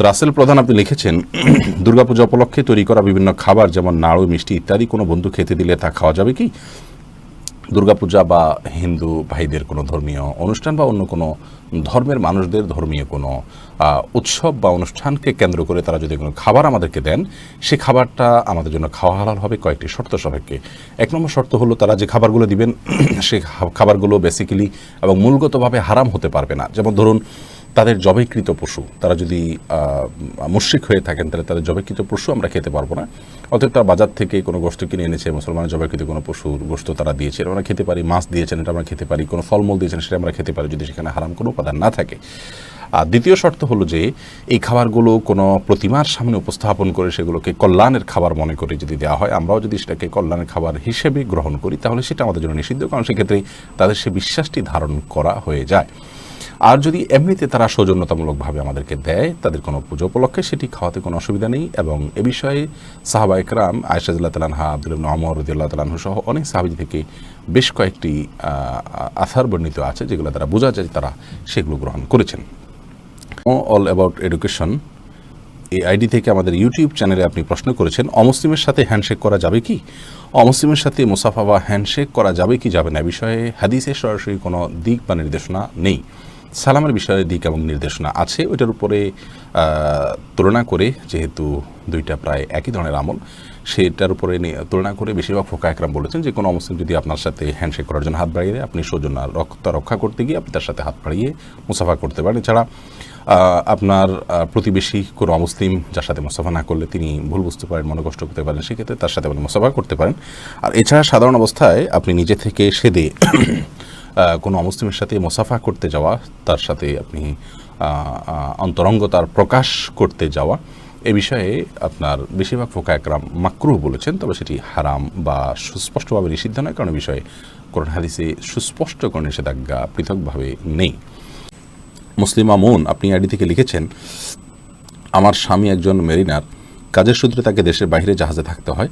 রাসেল প্রধান আপনি লিখেছেন, দুর্গাপূজা উপলক্ষে তৈরি করা বিভিন্ন খাবার যেমন নাড়ু, মিষ্টি ইত্যাদি কোনো বন্ধু খেতে দিলে তা খাওয়া যাবে কি? দুর্গাপূজা বা হিন্দু ভাইদের কোনো ধর্মীয় অনুষ্ঠান বা অন্য কোনো ধর্মের মানুষদের ধর্মীয় কোনো উৎসব বা অনুষ্ঠানকে কেন্দ্র করে তারা যদি কোনো খাবার আমাদেরকে দেন, সে খাবারটা আমাদের জন্য খাওয়া হালাল হবে কয়েকটি শর্ত সাপেক্ষে। এক নম্বর শর্ত হলো তারা যে খাবারগুলো দিবেন খা- খাবারগুলো বেসিক্যালি এবং মূলগতভাবে হারাম হতে পারবে না। যেমন ধরুন তাদের জবাইকৃত পশু, তারা যদি মুশ্রিক হয়ে থাকেন, তাহলে তাদের জবাইকৃত পশু আমরা খেতে পারব না। অতএব তারা বাজার থেকে কোনো গোষ্ঠ কিনে এনেছে, মুসলমানের জবাইকৃত কোনো পশুর গোষ্ঠ তারা দিয়েছে আমরা খেতে পারি, মাছ দিয়েছেন, এটা আমরা খেতে পারি, কোনো ফলমূল দিয়েছেন, সেটা আমরা খেতে পারি, যদি সেখানে হারাম কোনো উপাদান না থাকে। আর দ্বিতীয় শর্ত হলো যে, এই খাবারগুলো কোনো প্রতিমার সামনে উপস্থাপন করে সেগুলোকে কল্যাণের খাবার মনে করে যদি দেওয়া হয়, আমরাও যদি সেটাকে কল্যাণের খাবার হিসেবে গ্রহণ করি, তাহলে সেটা আমাদের জন্য নিষিদ্ধ, কারণ সেক্ষেত্রে তাদের সে বিশ্বাসটি ধারণ করা হয়ে যায়। আর যদি এমনিতে তারা সৌজন্যতামূলকভাবে আমাদেরকে দেয়, তাদের কোনো পুজো উপলক্ষে সেটি খাওয়াতে কোনো অসুবিধা নেই। এবং এ বিষয়ে সাহাবা ইকরাম আয়সাদুল্লাহ তালানহা আব্দুল ইবনে ওমর রদিয়াল্লাহ তালানহু সহ অনেক সাহাবি থেকে বেশ কয়েকটি আথার বর্ণিত আছে যেগুলো তারা বোঝা যায় তারা সেগুলো গ্রহণ করেছেন। অল অ্যাবাউট এডুকেশন এই আইডি থেকে আমাদের ইউটিউব চ্যানেলে আপনি প্রশ্ন করেছেন, অমুসলিমের সাথে হ্যান্ডশেক করা যাবে কি? অমুসলিমের সাথে মুসাফা বা হ্যান্ডশেক করা যাবে কি, যাবে না? বিষয়ে হাদিসে সরাসরি কোনো দিক বা নির্দেশনা নেই। সালামের বিষয়ে দিক এবং নির্দেশনা আছে, ওইটার উপরে তুলনা করে, যেহেতু দুইটা প্রায় একই ধরনের আমল, সেটার উপরে তুলনা করে বেশিরভাগ ফোকা একরাম বলেছেন যে কোনো মুসলিম যদি আপনার সাথে হ্যান্ডশেক করার জন্য হাত বাড়িয়ে দেয়, আপনি সৌজন্য রক্ত রক্ষা করতে গিয়ে আপনি তার সাথে হাত বাড়িয়ে মুসাফা করতে পারেন। এছাড়া আপনার প্রতিবেশী কোনো অমুসলিম যার সাথে মোসাফা না করলে তিনি ভুল বুঝতে পারেন মনে কষ্ট করতে পারেন, সেক্ষেত্রে তার সাথে আপনি মোসাফা করতে পারেন। আর এছাড়া সাধারণ অবস্থায় আপনি নিজে থেকে সেদে কোনো অমুসলিমের সাথে মোসাফা করতে যাওয়া, তার সাথে আপনি অন্তরঙ্গতার প্রকাশ করতে যাওয়া, এ বিষয়ে আপনার বেশিরভাগ ফোকা একরাম বলেছেন, তবে সেটি হারাম বা সুস্পষ্টভাবে নিষিদ্ধ নয়, কারণ বিষয়ে কোরআন হাদিসে সুস্পষ্ট কোনো নিষেধাজ্ঞা পৃথকভাবে নেই। মুসলিম আমুন, আপনি আইডি থেকে লিখেছেন, আমার স্বামী একজন মেরিনার, কাজের সূত্রে তাকে দেশের বাইরে জাহাজে থাকতে হয়।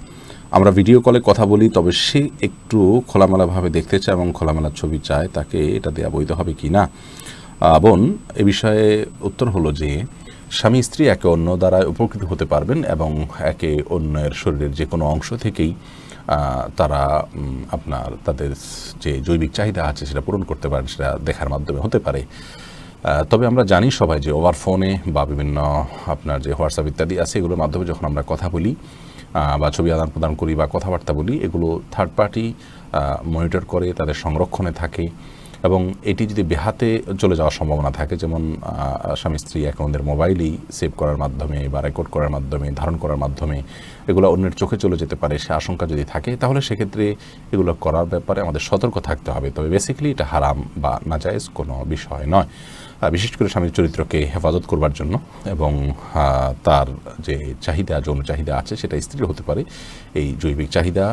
আমরা ভিডিও কলে কথা বলি, তবে সে একটু খোলামেলাভাবে দেখতে চায় এবং খোলামেলা ছবি চায়, তাকে এটা দেওয়া বৈধ হবে কি না? বোন, এ বিষয়ে উত্তর হলো যে, স্বামী স্ত্রী একে অন্য দ্বারা উপকৃত হতে পারবেন এবং একে অন্যের শরীরের যে কোনো অংশ থেকেই তারা আপনার তাদের যে জৈবিক চাহিদা আছে সেটা পূরণ করতে পারেন, সেটা দেখার মাধ্যমে হতে পারে। তবে আমরা জানি সবাই যে ওভার ফোনে বা বিভিন্ন আপনার যে হোয়াটসঅ্যাপ ইত্যাদি আছে, এগুলোর মাধ্যমে যখন আমরা কথা বলি বা ছবি আদান প্রদান করি বা কথাবার্তা বলি, এগুলো থার্ড পার্টি মনিটর করে, তাদের সংরক্ষণে থাকে। এবং এটি যদি বেহাতে চলে যাওয়ার সম্ভাবনা থাকে, যেমন স্বামী স্ত্রী অ্যাকাউন্টের মোবাইলেই সেভ করার মাধ্যমে বা রেকর্ড করার মাধ্যমে, ধারণ করার মাধ্যমে এগুলো অন্যের চোখে চলে যেতে পারে, সে আশঙ্কা যদি থাকে, তাহলে সেক্ষেত্রে এগুলো করার ব্যাপারে আমাদের সতর্ক থাকতে হবে। তবে বেসিক্যালি এটা হারাম বা নাজায়েজ কোনো বিষয় নয়। বিশেষ করে স্বামীর চরিত্রকে হেফাজত করবার জন্য এবং তার যে চাহিদা, যৌন চাহিদা আছে, সেটা স্ত্রীর হতে পারে। এই জৈবিক চাহিদা,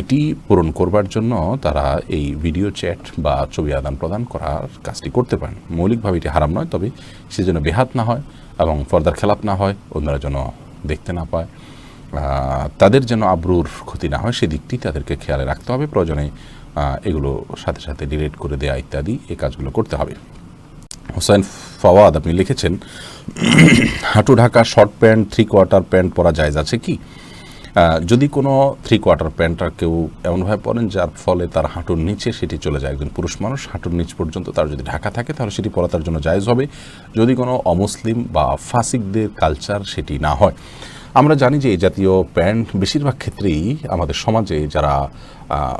এটি পূরণ করবার জন্য তারা এই ভিডিও চ্যাট বা ছবি আদান প্রদান করার কাজটি করতে পারেন। মৌলিকভাবে এটি হারাম নয়, তবে সেজন্য বেহাত না হয় এবং ফর্দার খেলাপ না হয়, অন্যরা যেন দেখতে না পায়। তাদের যেন আব্রুর ক্ষতি না হয়, সেদিকটি তাদেরকে খেয়ালে রাখতে হবে। প্রয়োজনে এগুলো সাথে সাথে ডিলিট করে দেওয়া ইত্যাদি এই কাজগুলো করতে হবে। হোসেন ফওয়াদ, আপনি লিখেছেন, হাঁটু Dhaka, short pant three quarter pant পরা জায়জ আছে কি? যদি কোনো থ্রি কোয়ার্টার প্যান্টটা কেউ এমনভাবে পরেন, যার ফলে তার হাঁটুর নিচে সেটি চলে যায়। একজন পুরুষ মানুষ হাঁটুর নিচ পর্যন্ত তার যদি ঢাকা থাকে, তাহলে সেটি পরা তার জন্য জায়জ হবে। যদি কোনো অমুসলিম বা ফাসিকদের কালচার সেটি না হয়। আমরা জানি যে এই জাতীয় প্যান্ট বেশিরভাগ ক্ষেত্রেই আমাদের সমাজে যারা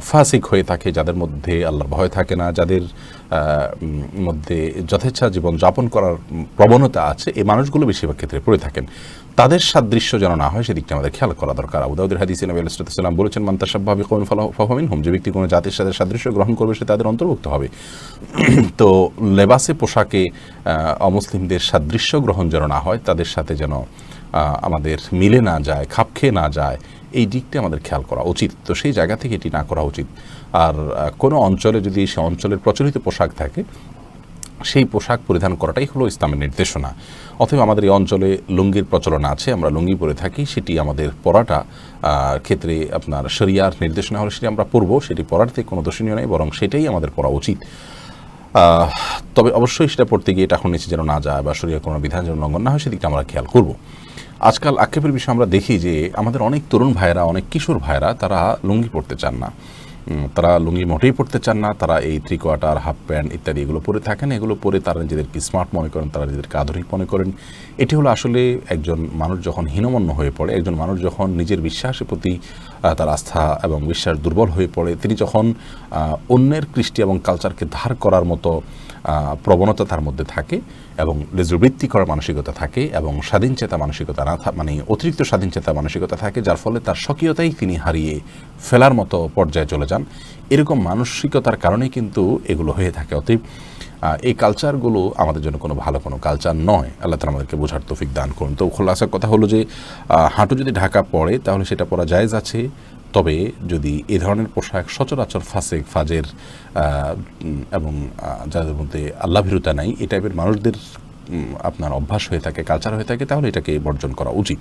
ফাসিক হয়ে থাকে, যাদের মধ্যে আল্লাহর ভয় থাকে না, যাদের মধ্যে যথেচ্ছা জীবন যাপন করার প্রবণতা আছে, এই মানুষগুলো বেশিরভাগ ক্ষেত্রে পড়ে থাকেন। তাদের সাদৃশ্য যেন না হয়, সেদিকটা আমাদের খেয়াল করা দরকার। আবুদাউদের হাদিস নবী আলাইসালাম বলেছেন মান্তাসাব্বাবি কৌন ফহমিন হোম যে ব্যক্তি কোনো জাতির সাথে সাদৃশ্য গ্রহণ করবে, সে তাদের অন্তর্ভুক্ত হবে। তো লেবাসে পোশাকে অমুসলিমদের সাদৃশ্য গ্রহণ যেন না হয়, তাদের সাথে যেন আমাদের মিলে না যায়, খাপ খেয়ে না যায়, এই দিকটা আমাদের খেয়াল করা উচিত। তো সেই জায়গা থেকে এটি না করা উচিত। আর কোনো অঞ্চলে যদি সে অঞ্চলের প্রচলিত পোশাক থাকে, সেই পোশাক পরিধান করাটাই হলো ইসলামের নির্দেশনা। অথবা আমাদের এই অঞ্চলে লুঙ্গির প্রচলন আছে, আমরা লুঙ্গি পরে থাকি, সেটি আমাদের পরাটা ক্ষেত্রে আপনার শরিয়ার নির্দেশনা হলে সেটি আমরা পরবো, সেটি থেকে কোনো দোষণীয় নেই, বরং সেটাই আমাদের পরা উচিত। তবে অবশ্যই সেটা পড়তে গিয়ে এটা এখন নিচে যেন না যায় বা শরীরের কোনো বিধান যেন লঙ্ঘন না হয়, সেদিকটা আমরা খেয়াল করব। আজকাল আক্ষেপের বিষয়ে আমরা দেখি যে আমাদের অনেক তরুণ ভাইয়েরা, অনেক কিশোর ভাইয়েরা, তারা লুঙ্গি পড়তে চান না। তারা লুঙ্গি মোটেই পড়তে চান না, তারা এই থ্রি কোয়ার্টার হাফ প্যান্ট ইত্যাদি এগুলো পরে থাকেন। এগুলো পরে তারা নিজেদেরকে স্মার্ট মনে করেন, তারা নিজেদেরকে আধুনিক মনে করেন। এটি হলো আসলে একজন মানুষ যখন হীনমন্য হয়ে পড়ে, একজন মানুষ যখন নিজের বিশ্বাসের প্রতি তার আস্থা এবং বিশ্বাস দুর্বল হয়ে পড়ে, তিনি যখন অন্যের কৃষ্টি এবং কালচারকে ধার করার মতো প্রবণতা তার মধ্যে থাকে এবং লেজবৃত্তি করার মানসিকতা থাকে এবং স্বাধীন চেতা মানসিকতা না মানে অতিরিক্ত স্বাধীন চেতা মানসিকতা থাকে, যার ফলে তার স্বকীয়তাই তিনি হারিয়ে ফেলার মতো পর্যায়ে চলে যান। এরকম মানসিকতার কারণেই কিন্তু এগুলো হয়ে থাকে। অতএব এই কালচারগুলো আমাদের জন্য কোনো ভালো কোনো কালচার নয়। আল্লাহ তালা আমাদেরকে বোঝার তৌফিক দান করুন। তো খোলাসার কথা হলো যে হাঁটু যদি ঢাকা পড়ে তাহলে সেটা পরা জায়েজ আছে। তবে যদি এ ধরনের পোশাক সচরাচর ফাসেক ফাজের এবং যাদের মধ্যে আল্লাহ ভীরুতা নাই, এ টাইপের মানুষদের আপনার অভ্যাস হয়ে থাকে কালচার হয়ে থাকে, তাহলে এটাকে বর্জন করা উচিত।